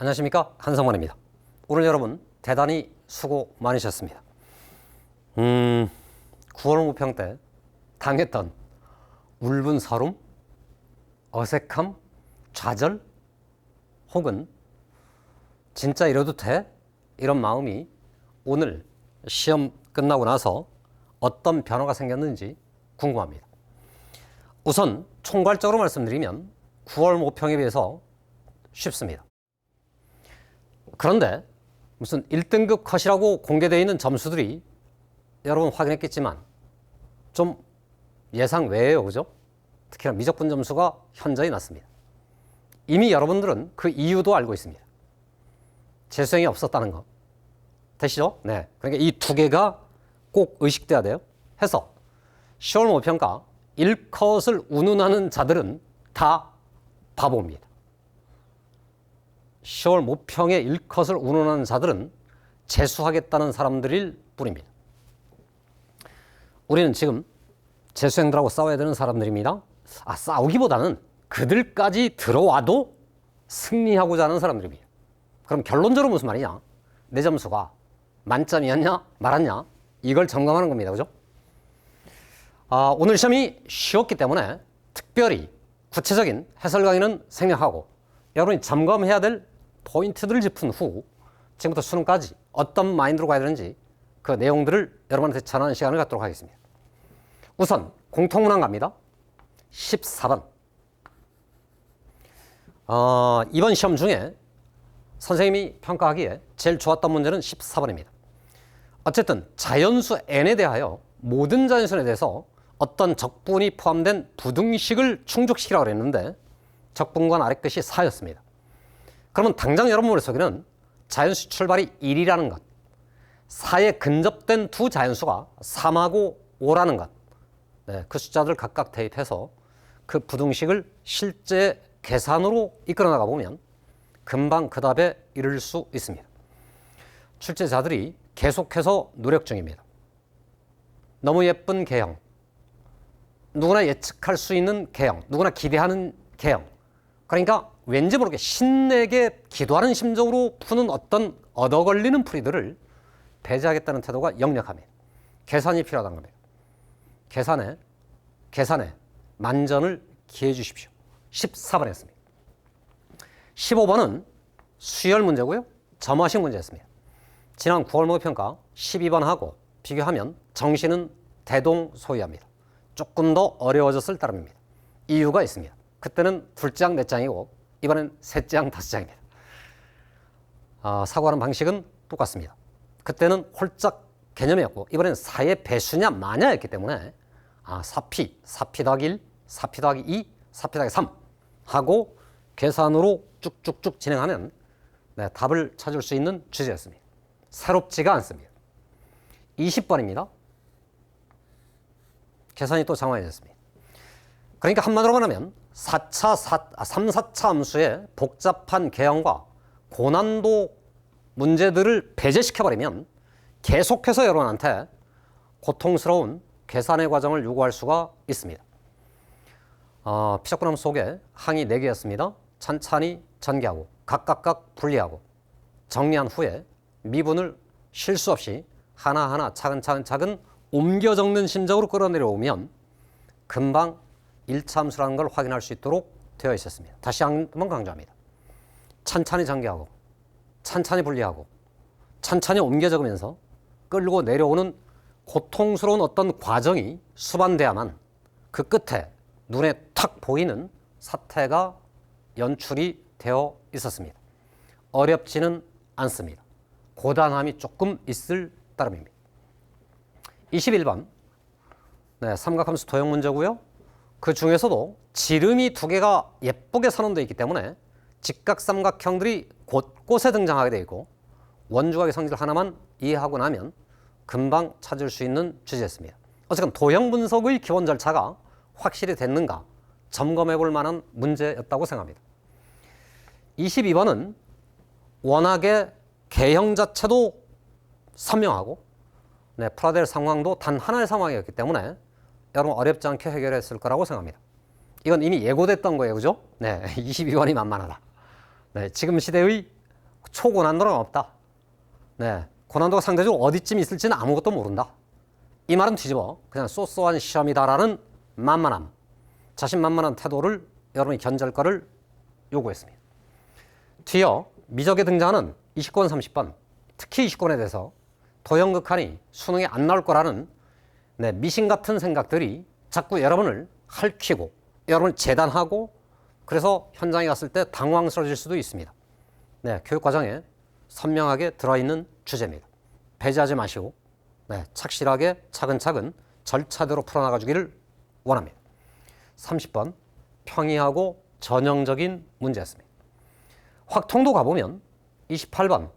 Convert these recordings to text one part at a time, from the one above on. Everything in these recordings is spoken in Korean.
안녕하십니까 한성만입니다. 오늘 여러분 대단히 수고 많으셨습니다. 음, 9월 모평 때 당했던 울분 서름, 어색함, 좌절, 혹은 진짜 이래도 돼? 이런 마음이 오늘 시험 끝나고 나서 어떤 변화가 생겼는지 궁금합니다. 우선 총괄적으로 말씀드리면 9월 모평에 비해서 쉽습니다. 그런데 무슨 1등급 컷이라고 공개되어 있는 점수들이 여러분 확인했겠지만 좀 예상 외예요. 그죠? 특히나 미적분 점수가 현저히 낮습니다. 이미 여러분들은 그 이유도 알고 있습니다. 재수행이 없었다는 거. 되시죠? 네. 그러니까 이 두 개가 꼭 의식돼야 돼요. 해서 10월 모평가 1컷을 운운하는 자들은 다 바보입니다. 10월 모평의 1컷을 운운하는 자들은 재수하겠다는 사람들일 뿐입니다. 우리는 지금 재수생들하고 싸워야 되는 사람들입니다. 아, 싸우기보다는 그들까지 들어와도 승리하고자 하는 사람들입니다. 그럼 결론적으로 무슨 말이냐? 내 점수가 만점이었냐? 말았냐? 이걸 점검하는 겁니다. 그죠? 아, 오늘 시험이 쉬웠기 때문에 특별히 구체적인 해설 강의는 생략하고 여러분이 점검해야 될 포인트들을 짚은 후 지금부터 수능까지 어떤 마인드로 가야 되는지 그 내용들을 여러분한테 전하는 시간을 갖도록 하겠습니다. 우선 공통문항 갑니다. 14번. 어, 이번 시험 중에 선생님이 평가하기에 제일 좋았던 문제는 14번입니다. 어쨌든 자연수 n에 대하여 모든 자연수에 대해서 어떤 적분이 포함된 부등식을 충족시키라고 그랬는데 적분관 아래 끝이 4였습니다. 그러면 당장 여러분 머릿속에는 자연수 출발이 1이라는 것, 4에 근접된 두 자연수가 3하고 5라는 것, 네, 그 숫자들 각각 대입해서 그 부등식을 실제 계산으로 이끌어 나가 보면 금방 그 답에 이를 수 있습니다. 출제자들이 계속해서 노력 중입니다. 너무 예쁜 개형, 누구나 예측할 수 있는 개형, 누구나 기대하는 개형. 그러니까 왠지 모르게 신내게 기도하는 심정으로 푸는 어떤 얻어 걸리는 풀이들을 배제하겠다는 태도가 역력합니다. 계산이 필요하다는 겁니다. 계산에, 계산에 만전을 기해 주십시오. 14번 했습니다. 15번은 수열 문제고요. 점화식 문제였습니다. 지난 9월 모의평가 12번하고 비교하면 정시는 대동소이합니다. 조금 더 어려워졌을 따름입니다. 이유가 있습니다. 그때는 둘째 장, 넷 장이고 이번엔 셋째 장, 다섯 장입니다. 어, 사고하는 방식은 똑같습니다. 그때는 홀짝 개념이었고 이번엔 사의 배수냐 마냐였기 때문에 아, 4피, 4피 더하기 1, 4피 더하기 2, 4피 더하기 3 하고 계산으로 쭉쭉쭉 진행하면 네, 답을 찾을 수 있는 주제였습니다. 새롭지가 않습니다. 20번입니다. 계산이 또 장황해졌습니다. 그러니까 한마디로 말하면 4차, 4, 아, 3, 4차 함수의 복잡한 개형과 고난도 문제들을 배제시켜버리면 계속해서 여러분한테 고통스러운 계산의 과정을 요구할 수가 있습니다. 어, 피적분함 속에 항이 4개였습니다. 찬찬히 전개하고 각각각 분리하고 정리한 후에 미분을 실수 없이 하나하나 차근차근 차근 옮겨 적는 심정으로 끌어내려오면 금방 1차 함수라는 걸 확인할 수 있도록 되어 있었습니다. 다시 한 번 강조합니다. 찬찬히 전개하고 찬찬히 분리하고 찬찬히 옮겨 적으면서 끌고 내려오는 고통스러운 어떤 과정이 수반돼야만 그 끝에 눈에 탁 보이는 사태가 연출이 되어 있었습니다. 어렵지는 않습니다. 고단함이 조금 있을 따름입니다. 21번 네, 삼각함수 도형 문제고요. 그 중에서도 지름이 두 개가 예쁘게 선언되어 있기 때문에 직각 삼각형들이 곳곳에 등장하게 되어 있고 원주각의 성질 하나만 이해하고 나면 금방 찾을 수 있는 주제였습니다. 어쨌든 도형 분석의 기본 절차가 확실히 됐는가 점검해 볼 만한 문제였다고 생각합니다. 22번은 워낙에 개형 자체도 선명하고 네, 될 상황도 단 하나의 상황이었기 때문에 여러분 어렵지 않게 해결했을 거라고 생각합니다. 이건 이미 예고됐던 거예요. 그죠? 네, 22번이 만만하다. 네, 지금 시대의 초고난도는 없다. 네, 고난도가 상대적으로 어디쯤 있을지는 아무것도 모른다. 이 말은 뒤집어 그냥 쏘쏘한 시험이다라는 만만함, 자신만만한 태도를 여러분이 견제할 거를 요구했습니다. 뒤어 미적에 등장하는 20권 30번, 특히 20권에 대해서 도형극하니 수능에 안 나올 거라는 네, 미신 같은 생각들이 자꾸 여러분을 핥히고 여러분을 재단하고 그래서 현장에 갔을 때 당황스러워질 수도 있습니다. 네, 교육 과정에 선명하게 들어있는 주제입니다. 배제하지 마시고 네, 착실하게 차근차근 절차대로 풀어나가 주기를 원합니다. 30번 평이하고 전형적인 문제였습니다. 확통도 가보면 28번,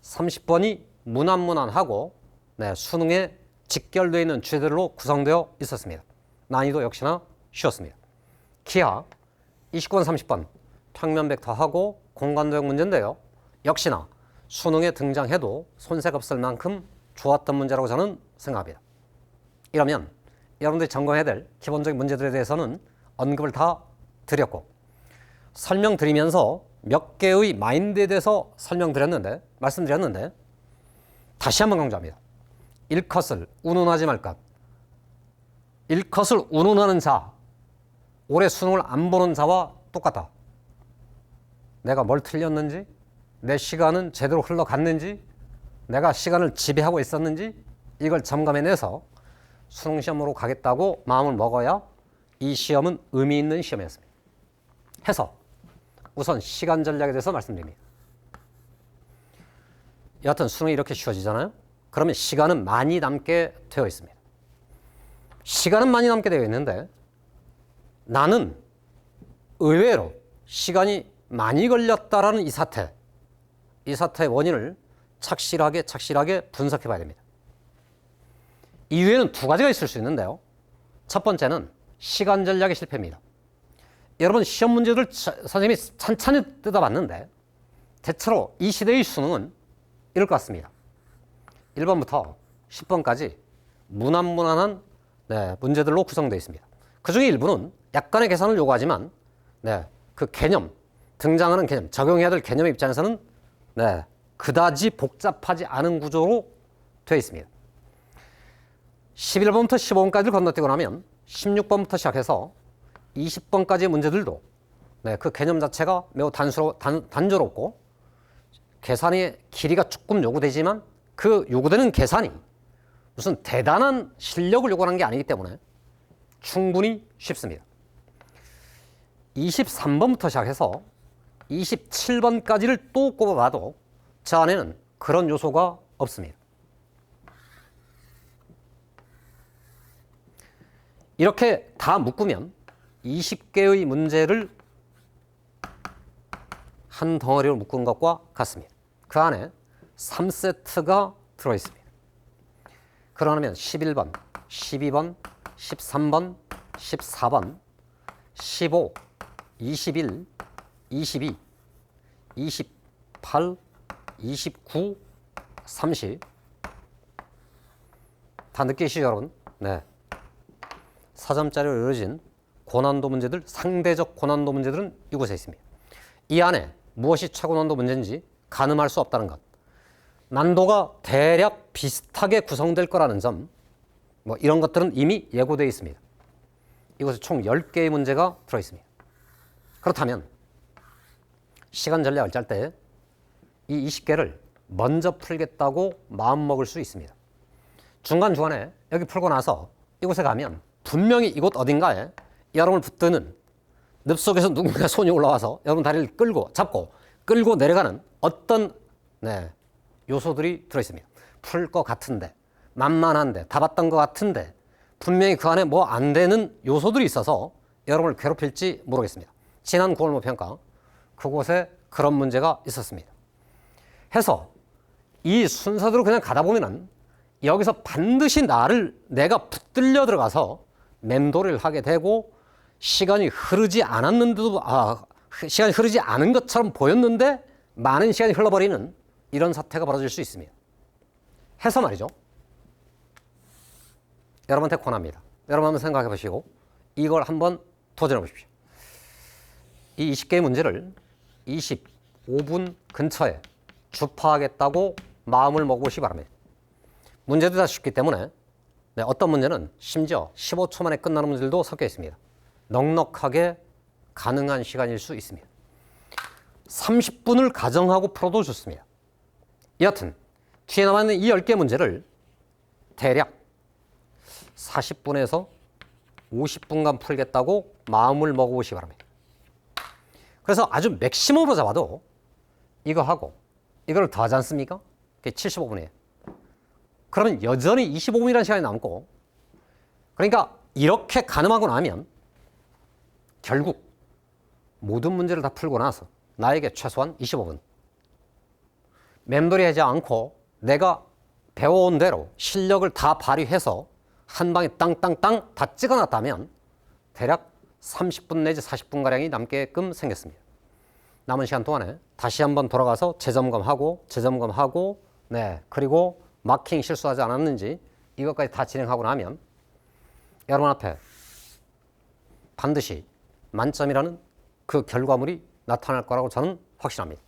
30번이 무난무난하고 네, 수능에 직결되어 있는 주제들로 구성되어 있었습니다. 난이도 역시나 쉬웠습니다. 기하 29번, 30번 평면 벡터하고 공간 도형 문제인데요. 역시나 수능에 등장해도 손색 없을 만큼 좋았던 문제라고 저는 생각합니다. 이러면 여러분들이 점검해야 될 기본적인 문제들에 대해서는 언급을 다 드렸고 설명드리면서 몇 개의 마인드에 대해서 설명드렸는데 말씀드렸는데 다시 한번 강조합니다. 일컷을 운운하지 말것. 일컷을 운운하는 자, 올해 수능을 안 보는 자와 똑같다. 내가 뭘 틀렸는지, 내 시간은 제대로 흘러갔는지, 내가 시간을 지배하고 있었는지 이걸 점검해내서 수능 시험으로 가겠다고 마음을 먹어야 이 시험은 의미 있는 시험이었습니다. 해서 우선 시간 전략에 대해서 말씀드립니다. 여하튼 수능이 이렇게 쉬워지잖아요. 그러면 시간은 많이 남게 되어 있습니다. 시간은 많이 남게 되어 있는데 나는 의외로 시간이 많이 걸렸다라는 이 사태, 이 사태의 원인을 착실하게 착실하게 분석해 봐야 됩니다. 이후에는 두 가지가 있을 수 있는데요. 첫 번째는 시간 전략의 실패입니다. 여러분 시험 문제들 선생님이 찬찬히 뜯어봤는데 대체로 이 시대의 수능은 이럴 것 같습니다. 1번부터 10번까지 무난무난한 네, 문제들로 구성되어 있습니다. 그 중에 일부는 약간의 계산을 요구하지만 네, 그 개념, 등장하는 개념, 적용해야 될 개념의 입장에서는 네, 그다지 복잡하지 않은 구조로 되어 있습니다. 11번부터 15번까지를 건너뛰고 나면 16번부터 시작해서 20번까지의 문제들도 네, 그 개념 자체가 매우 단수로, 단, 단조롭고 계산의 길이가 조금 요구되지만 그 요구되는 계산이 무슨 대단한 실력을 요구하는 게 아니기 때문에 충분히 쉽습니다. 23번부터 시작해서 27번까지를 또 꼽아봐도 저 안에는 그런 요소가 없습니다. 이렇게 다 묶으면 20개의 문제를 한 덩어리로 묶은 것과 같습니다. 그 안에 3세트가 들어있습니다. 그러면 11번, 12번, 13번, 14번, 15, 21, 22, 28, 29, 30. 다 느끼시죠, 여러분? 네. 4점짜리로 이루어진 고난도 문제들, 상대적 고난도 문제들은 이곳에 있습니다. 이 안에 무엇이 최고난도 문제인지 가늠할 수 없다는 것. 난도가 대략 비슷하게 구성될 거라는 점, 뭐 이런 것들은 이미 예고되어 있습니다. 이곳에 총 10개의 문제가 들어 있습니다. 그렇다면 시간 전략을 짤 때 이 20개를 먼저 풀겠다고 마음먹을 수 있습니다. 중간중간에 여기 풀고 나서 이곳에 가면 분명히 이곳 어딘가에 여러분을 붙드는 늪 속에서 누군가 손이 올라와서 여러분 다리를 끌고 잡고 끌고 내려가는 어떤 네, 요소들이 들어있습니다. 풀 것 같은데 만만한데 다 봤던 것 같은데 분명히 그 안에 뭐 안 되는 요소들이 있어서 여러분을 괴롭힐지 모르겠습니다. 지난 9월 모평가 그곳에 그런 문제가 있었습니다. 해서 이 순서대로 그냥 가다 보면은 여기서 반드시 나를 내가 붙들려 들어가서 맴돌이를 하게 되고 시간이 흐르지 않았는데도 아 시간이 흐르지 않은 것처럼 보였는데 많은 시간이 흘러버리는 이런 사태가 벌어질 수 있습니다. 해서 말이죠. 여러분한테 권합니다. 여러분 한번 생각해 보시고 이걸 한번 도전해 보십시오. 이 20개의 문제를 25분 근처에 주파하겠다고 마음을 먹으시 기 바랍니다. 문제도 다 쉽기 때문에 네, 어떤 문제는 심지어 15초 만에 끝나는 문제들도 섞여 있습니다. 넉넉하게 가능한 시간일 수 있습니다. 30분을 가정하고 풀어도 좋습니다. 여하튼 뒤에 남아있는 이 10개 문제를 대략 40분에서 50분간 풀겠다고 마음을 먹어보시기 바랍니다. 그래서 아주 맥시멈으로 잡아도 이거 하고 이걸 더하지 않습니까? 그게 75분이에요. 그러면 여전히 25분이라는 시간이 남고 그러니까 이렇게 가늠하고 나면 결국 모든 문제를 다 풀고 나서 나에게 최소한 25분 맴돌이 하지 않고 내가 배워온 대로 실력을 다 발휘해서 한 방에 땅땅땅 다 찍어놨다면 대략 30분 내지 40분가량이 남게끔 생겼습니다. 남은 시간 동안에 다시 한번 돌아가서 재점검하고 재점검하고 네 그리고 마킹 실수하지 않았는지 이것까지 다 진행하고 나면 여러분 앞에 반드시 만점이라는 그 결과물이 나타날 거라고 저는 확신합니다.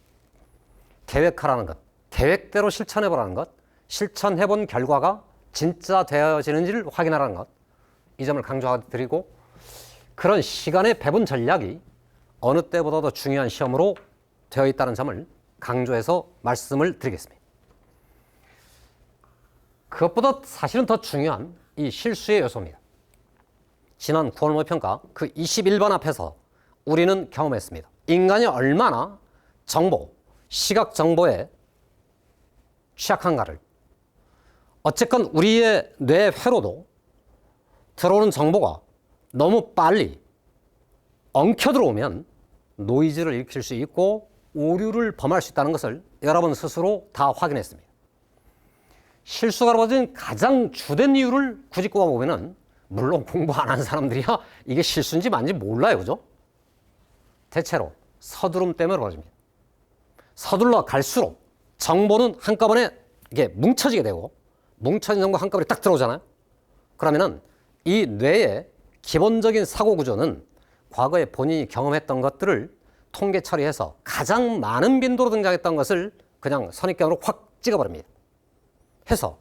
계획하라는 것, 계획대로 실천해 보라는 것, 실천해 본 결과가 진짜 되어지는지를 확인하라는 것, 이 점을 강조드리고 그런 시간의 배분 전략이 어느 때보다도 중요한 시험으로 되어 있다는 점을 강조해서 말씀을 드리겠습니다. 그것보다 사실은 더 중요한 이 실수의 요소입니다. 지난 9월 모의평가 그 21번 앞에서 우리는 경험했습니다. 인간이 얼마나 정보, 시각 정보에 취약한가를 어쨌건 우리의 뇌 회로도 들어오는 정보가 너무 빨리 엉켜 들어오면 노이즈를 일으킬 수 있고 오류를 범할 수 있다는 것을 여러분 스스로 다 확인했습니다. 실수가 벌어진 가장 주된 이유를 굳이 꼽아보면은 물론 공부 안 한 사람들이야 이게 실수인지 맞는지 몰라요. 그죠? 대체로 서두름 때문에 벌어집니다. 서둘러 갈수록 정보는 한꺼번에 이게 뭉쳐지게 되고 뭉쳐진 정보 한꺼번에 딱 들어오잖아요. 그러면은 이 뇌의 기본적인 사고 구조는 과거에 본인이 경험했던 것들을 통계 처리해서 가장 많은 빈도로 등장했던 것을 그냥 선입견으로 확 찍어버립니다. 해서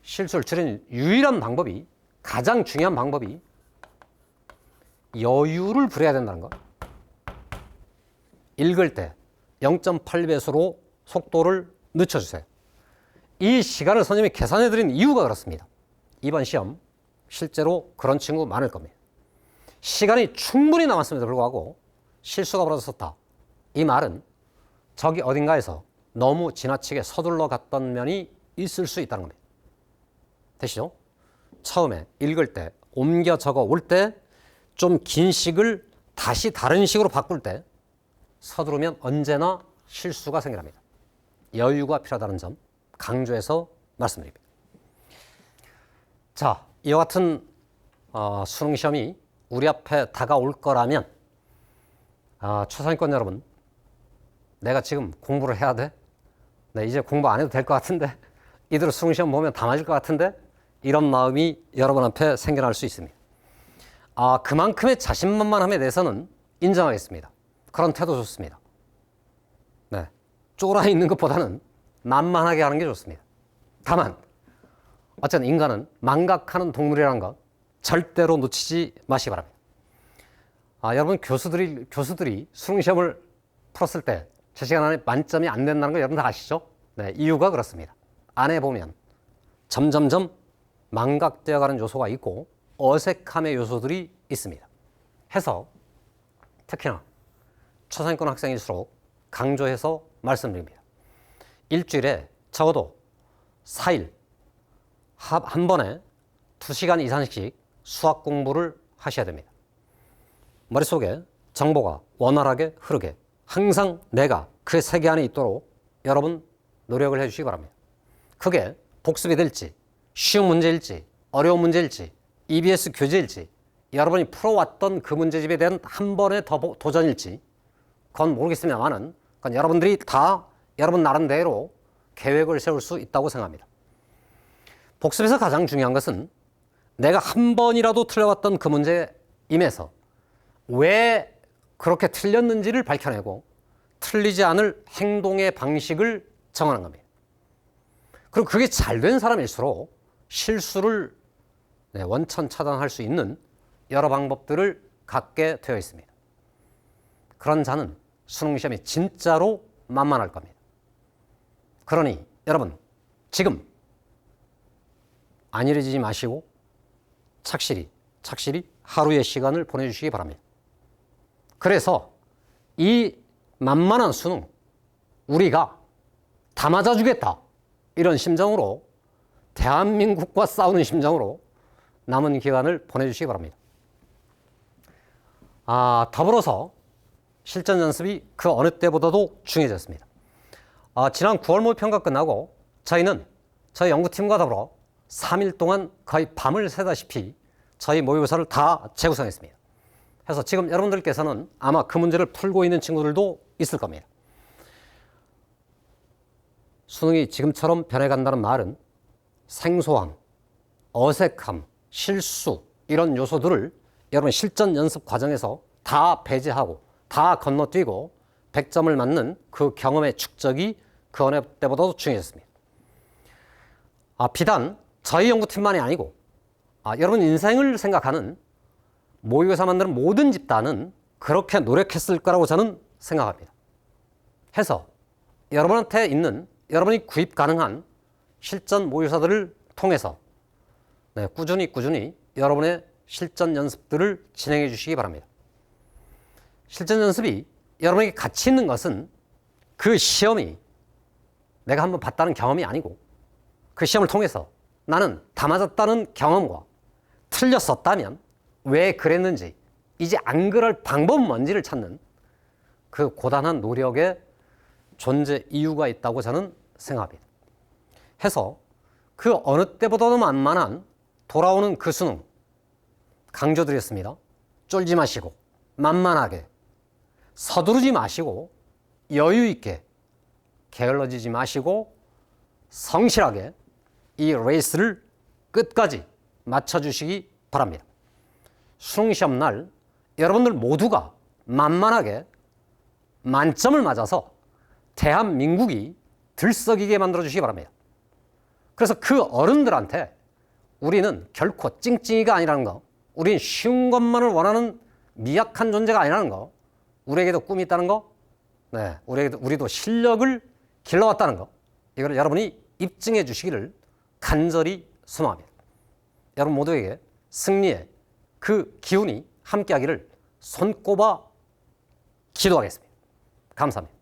실수를 줄이는 유일한 방법이 가장 중요한 방법이 여유를 부려야 된다는 것. 읽을 때 0.8배수로 속도를 늦춰주세요. 이 시간을 선생님이 계산해 드린 이유가 그렇습니다. 이번 시험 실제로 그런 친구 많을 겁니다. 시간이 충분히 남았음에도 불구하고 실수가 벌어졌다. 이 말은 저기 어딘가에서 너무 지나치게 서둘러 갔던 면이 있을 수 있다는 겁니다. 되시죠? 처음에 읽을 때, 옮겨 적어 올 때, 좀 긴 식을 다시 다른 식으로 바꿀 때, 서두르면 언제나 실수가 생겨납니다. 여유가 필요하다는 점 강조해서 말씀드립니다. 자, 이와 같은 어, 수능 시험이 우리 앞에 다가올 거라면 아, 초상위권 여러분, 내가 지금 공부를 해야 돼? 네, 이제 공부 안 해도 될 것 같은데 이대로 수능 시험 보면 다 맞을 것 같은데 이런 마음이 여러분 앞에 생겨날 수 있습니다. 아, 그만큼의 자신만만함에 대해서는 인정하겠습니다. 그런 태도 좋습니다. 네. 쫄아 있는 것보다는 만만하게 하는 게 좋습니다. 다만, 어쨌든 인간은 망각하는 동물이라는 것 절대로 놓치지 마시기 바랍니다. 아, 여러분 교수들이, 교수들이 수능시험을 풀었을 때 제 시간 안에 만점이 안 된다는 거 여러분 다 아시죠? 네, 이유가 그렇습니다. 안에 보면 점점점 망각되어 가는 요소가 있고 어색함의 요소들이 있습니다. 해서 특히나 초상위권 학생일수록 강조해서 말씀드립니다. 일주일에 적어도 4일 한 번에 2시간 이상씩 수학 공부를 하셔야 됩니다. 머릿속에 정보가 원활하게 흐르게 항상 내가 그 세계 안에 있도록 여러분 노력을 해주시기 바랍니다. 그게 복습이 될지, 쉬운 문제일지, 어려운 문제일지, EBS 교재일지, 여러분이 풀어왔던 그 문제집에 대한 한 번의 더 도전일지, 그건 모르겠습니다만은, 그건 여러분들이 다 여러분 나름대로 계획을 세울 수 있다고 생각합니다. 복습에서 가장 중요한 것은 내가 한 번이라도 틀려왔던 그 문제에 임해서 왜 그렇게 틀렸는지를 밝혀내고 틀리지 않을 행동의 방식을 정하는 겁니다. 그리고 그게 잘 된 사람일수록 실수를 네, 원천 차단할 수 있는 여러 방법들을 갖게 되어 있습니다. 그런 자는 수능 시험이 진짜로 만만할 겁니다. 그러니 여러분 지금 안일해지지 마시고 착실히 착실히 하루의 시간을 보내주시기 바랍니다. 그래서 이 만만한 수능 우리가 다 맞아주겠다 이런 심정으로 대한민국과 싸우는 심정으로 남은 기간을 보내주시기 바랍니다. 아, 더불어서 실전 연습이 그 어느 때보다도 중요해졌습니다. 아, 지난 9월 모의평가 끝나고 저희는 저희 연구팀과 더불어 3일 동안 거의 밤을 새다시피 저희 모의고사를 다 재구성했습니다. 그래서 지금 여러분들께서는 아마 그 문제를 풀고 있는 친구들도 있을 겁니다. 수능이 지금처럼 변해간다는 말은 생소함, 어색함, 실수 이런 요소들을 여러분 실전 연습 과정에서 다 배제하고 다 건너뛰고 100점을 맞는 그 경험의 축적이 그 어느 때보다도 중요했습니다. 아, 비단 저희 연구팀만이 아니고 아, 여러분 인생을 생각하는 모의고사 만드는 모든 집단은 그렇게 노력했을 거라고 저는 생각합니다. 해서 여러분한테 있는 여러분이 구입 가능한 실전 모의고사들을 통해서 네, 꾸준히 꾸준히 여러분의 실전 연습들을 진행해 주시기 바랍니다. 실전 연습이 여러분에게 가치 있는 것은 그 시험이 내가 한번 봤다는 경험이 아니고 그 시험을 통해서 나는 다 맞았다는 경험과 틀렸었다면 왜 그랬는지 이제 안 그럴 방법 뭔지를 찾는 그 고단한 노력에 존재 이유가 있다고 저는 생각합니다. 해서 그 어느 때보다도 만만한 돌아오는 그 수능 강조드렸습니다. 쫄지 마시고 만만하게 서두르지 마시고 여유 있게 게을러지지 마시고 성실하게 이 레이스를 끝까지 맞춰주시기 바랍니다. 수능 시험 날 여러분들 모두가 만만하게 만점을 맞아서 대한민국이 들썩이게 만들어 주시기 바랍니다. 그래서 그 어른들한테 우리는 결코 찡찡이가 아니라는 거, 우린 쉬운 것만을 원하는 미약한 존재가 아니라는 거, 우리에게도 꿈이 있다는 거, 네, 우리에게도 우리도 실력을 길러왔다는 거, 이걸 여러분이 입증해 주시기를 간절히 소망합니다. 여러분 모두에게 승리의 그 기운이 함께하기를 손꼽아 기도하겠습니다. 감사합니다.